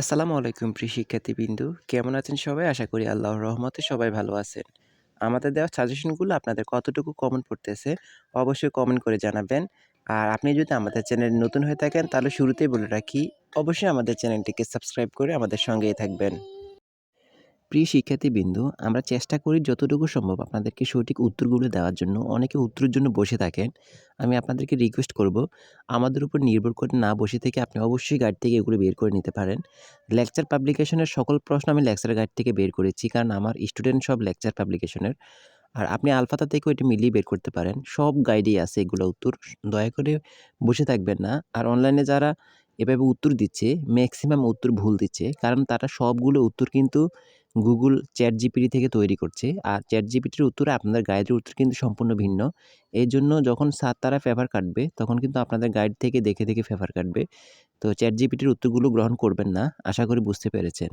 আসসালামু আলাইকুম প্রিয় শিক্ষার্থীবৃন্দু। কেমন আছেন সবাই? আশা করি আল্লাহ রহমতে সবাই ভালো আছেন। আমাদের দেওয়া সাজেশনগুলো আপনাদের কতটুকু কমেন্ট পড়তেছে, অবশ্যই কমেন্ট করে জানাবেন। আর আপনি যদি আমাদের চ্যানেল নতুন হয়ে থাকেন, তাহলে শুরুতেই বলে রাখি, অবশ্যই আমাদের চ্যানেলটিকে সাবস্ক্রাইব করে আমাদের সঙ্গেই থাকবেন। প্রিয় শিক্ষার্থীবৃন্দু, আমরা চেষ্টা করি যতটুকু সম্ভব আপনাদেরকে সঠিক উত্তরগুলো দেওয়ার জন্য। অনেকে উত্তরের জন্য বসে থাকেন। আমি আপনাদেরকে রিকোয়েস্ট করব, আমাদের উপর নির্ভর করে না বসে থেকে আপনি অবশ্যই গাইড থেকে এগুলো বের করে নিতে পারেন। লেকচার পাবলিকেশনের সকল প্রশ্ন আমি লেকচার গাইড থেকে বের করেছি। কারণ আমার স্টুডেন্ট সব লেকচার পাবলিকেশনের। আর আপনি আলফাতা থেকেও এটি মিলিয়ে বের করতে পারেন। সব গাইডেই আছে এগুলো উত্তর। দয়া করে বসে থাকবেন না। আর অনলাইনে যারা এভাবে উত্তর দিচ্ছে, ম্যাক্সিমাম উত্তর ভুল দিচ্ছে। কারণ তারা সবগুলো উত্তর কিন্তু গুগল চ্যাট জিপিটি থেকে তৈরি করছে। আর চ্যাট জিপিটির উত্তর আপনাদের গাইডের উত্তর কিন্তু সম্পূর্ণ ভিন্ন। এই জন্য যখন সাত তারা ফেভার কাটবে, তখন কিন্তু আপনাদের গাইড থেকে দেখে, দেখে ফেভার কাটবে। তো চ্যাট জিপিটির উত্তরগুলো গ্রহণ করবেন না। আশা করি বুঝতে পেরেছেন।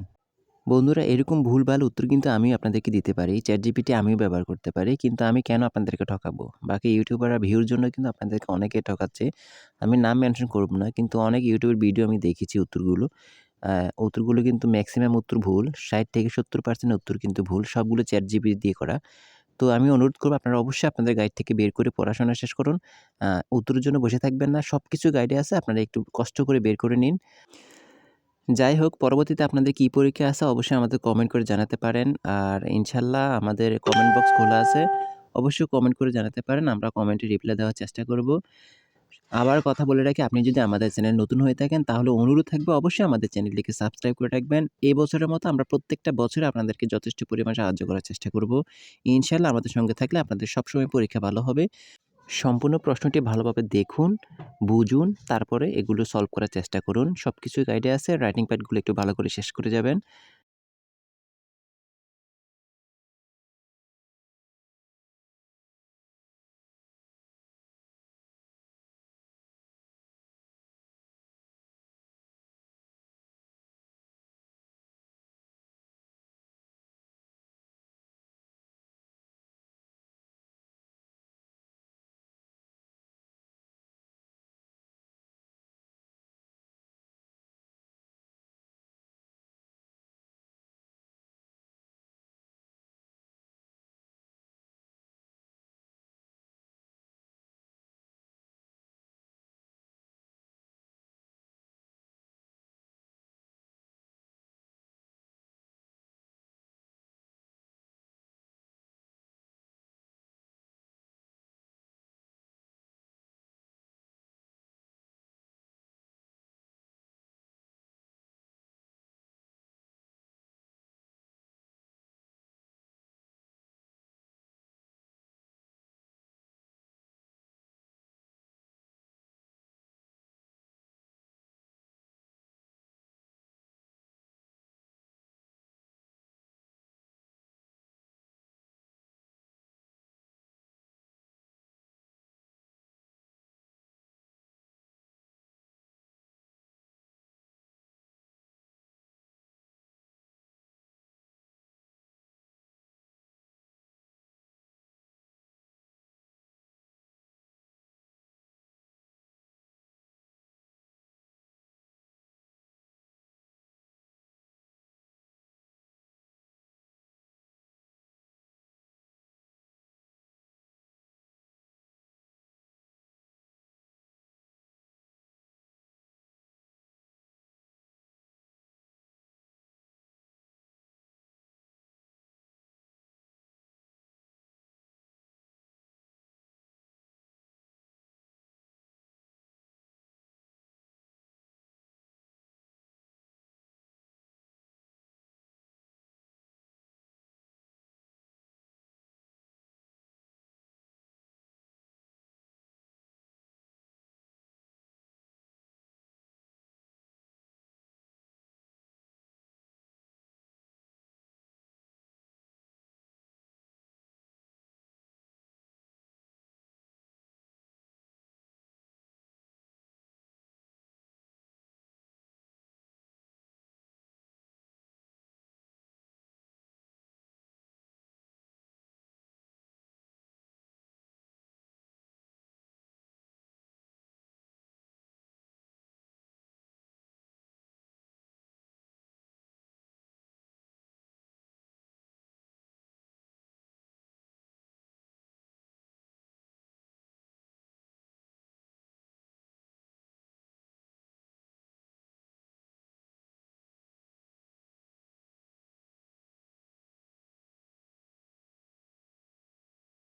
বন্ধুরা এরকম ভুলভাল উত্তর কিন্তু আমি আপনাদেরকে দিতে পারি। চ্যাট জিপিটি আমিও ব্যবহার করতে পারি। কিন্তু আমি কেন আপনাদেরকে ঠকাবো? বাকি ইউটিউবাররা ভিউর জন্য কিন্তু আপনাদেরকে অনেকে ঠকাচ্ছে। আমি নাম মেনশন করব না। কিন্তু অনেক ইউটিউবের ভিডিও আমি দেখেছি উত্তরগুলো। উত্তরগুলো কিন্তু ম্যাক্সিমাম উত্তর ভুল। ৬০ থেকে ৭০% উত্তর কিন্তু ভুল। সবগুলো চ্যাটজিপিটি দিয়ে করা। তো আমি অনুরোধ করব আপনারা অবশ্যই আপনাদের গাইড থেকে বের করে পড়াশোনা শেষ করুন। উত্তরের জন্য বসে থাকবেন না। সব কিছু গাইডে আছে। আপনারা একটু কষ্ট করে বের করে নিন। যাই হোক, পরবর্তীতে আপনাদের কী পরীক্ষা আছে অবশ্যই আমাদের কমেন্ট করে জানাতে পারেন। আর ইনশাল্লাহ আমাদের কমেন্ট বক্স খোলা আছে। অবশ্যই কমেন্ট করে জানাতে পারেন। আমরা কমেন্টে রিপ্লাই দেওয়ার চেষ্টা করব। আবার কথা বলে রাখি আপনি যদি আমাদের চ্যানেল নতুন হয়ে থাকেন তাহলে অনুরোধ থাকবে অবশ্যই আমাদের চ্যানেলটিকে সাবস্ক্রাইব করে রাখবেন। এই বছরের মতো আমরা প্রত্যেকটা বছরে আপনাদেরকে যথেষ্ট পরিমাণ সাহায্য করার চেষ্টা করব। ইনশাআল্লাহ আমাদের সঙ্গে থাকলে আপনাদের সবসময় পরীক্ষা ভালো হবে। সম্পূর্ণ প্রশ্নটি ভালোভাবে দেখুন, বুঝুন, তারপরে এগুলো সলভ করার চেষ্টা করুন। সব কিছুই গাইডে আছে। রাইটিং প্যাডগুলো একটু ভালো করে শেষ করে যাবেন।